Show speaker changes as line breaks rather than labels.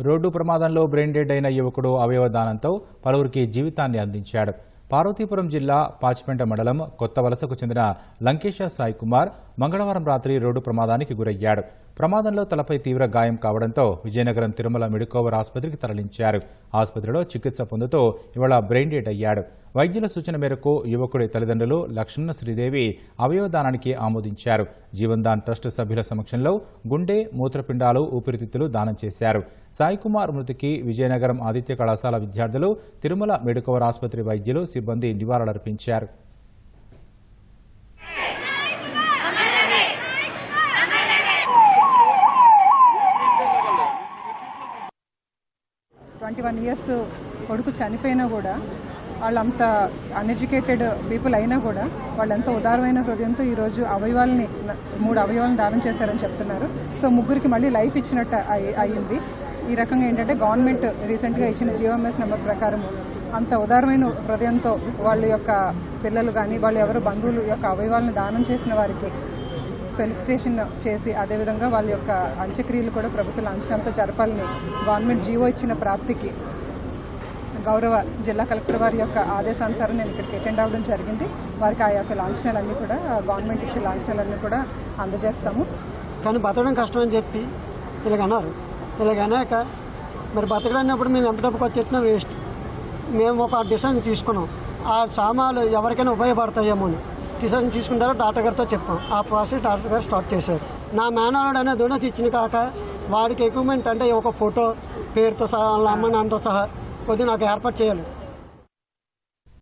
Road ప్రమాదంలో brain dead అయిన యువకుడు అవయవదానంతో పలువురికి జీవితాన్ని అందించాడు. పార్వతీపురం జిల్లా పాచిపెంట మండలం కొత్త వలసకు చెందిన లంకేశ సాయి కుమార్ మంగళవారం రాత్రి రోడ్డు ప్రమాదానికి గురయ్యాడు. ప్రమాదంలో తలపై తీవ్ర గాయం కావడంతో విజయనగరం తిరుమల మెడికోవర్ ఆసుపత్రికి తరలించారు. ఆసుపత్రిలో చికిత్స పొందుతూ ఇవాళ బ్రెయిన్ డెడ్ అయ్యాడు. వైద్యుల సూచన మేరకు యువకుడి తల్లిదండ్రులు లక్ష్మణ శ్రీదేవి అవయవదానానికి ఆమోదించారు. జీవన్ దాన్ ట్రస్ట్ సభ్యుల సమక్షంలో గుండె మూత్రపిండాలు ఊపిరితిత్తులు దానం చేశారు. సాయికుమార్ మృతికి విజయనగరం ఆదిత్య కళాశాల విద్యార్థులు తిరుమల మెడుకవర్ ఆసుపత్రి వైద్యులు సిబ్బంది నివాళులర్పించారు.
ట్వంటీ వన్ ఇయర్స్ కొడుకు చనిపోయినా కూడా వాళ్ళంత అన్ఎడ్యుకేటెడ్ పీపుల్ అయినా కూడా వాళ్ళు ఎంతో ఉదారమైన హృదయంతో ఈరోజు అవయవాల్ని మూడు అవయవాలను దానం చేశారని చెప్తున్నారు. సో ముగ్గురికి మళ్ళీ లైఫ్ ఇచ్చినట్టు అయ్యింది. ఈ రకంగా ఏంటంటే గవర్నమెంట్ రీసెంట్గా ఇచ్చిన జీవోఎంఎస్ నెంబర్ ప్రకారం అంత ఉదారమైన హృదయంతో వాళ్ళ యొక్క పిల్లలు కానీ వాళ్ళు ఎవరు బంధువులు యొక్క అవయవాలను దానం చేసిన వారికి ఫెలిసిటేషన్ చేసి అదేవిధంగా వాళ్ళ యొక్క అంత్యక్రియలు కూడా ప్రభుత్వ లాంఛనంతో జరపాలని గవర్నమెంట్ జీవో ఇచ్చిన ప్రాప్తికి గౌరవ జిల్లా కలెక్టర్ వారి యొక్క ఆదేశానుసారం నేను ఇక్కడికి అటెండ్ అవ్వడం జరిగింది. వారికి ఆ యొక్క లాంఛనాలన్నీ కూడా గవర్నమెంట్ ఇచ్చే లాంఛనాలన్నీ కూడా అందజేస్తాము.
కానీ బతకడం కష్టం అని చెప్పి ఇలాగ అన్నారు. ఇలాగ అనేక మరి బతకడన్నప్పుడు మేము ఎంత డబ్బు ఖర్చు వేస్ట్. మేము ఒక డిసిషన్ తీసుకున్నాం. ఆ సామాన్లు ఎవరికైనా ఉపయోగపడతాయేమో అని. డిసిషన్ తీసుకున్న తర్వాత డాక్టర్ గారితో చెప్పాం. ఆ ప్రాసెస్ డాక్టర్ గారు స్టార్ట్ చేశారు. నా మేనవాడు అనే డొనేట్ ఇచ్చిన కాక వాడికి ఎక్విప్మెంట్ అంటే ఒక ఫోటో పేరుతో సహా వాళ్ళ అమ్మ నాన్నతో సహా కొద్దిగా నాకు ఏర్పాటు చేయాలి.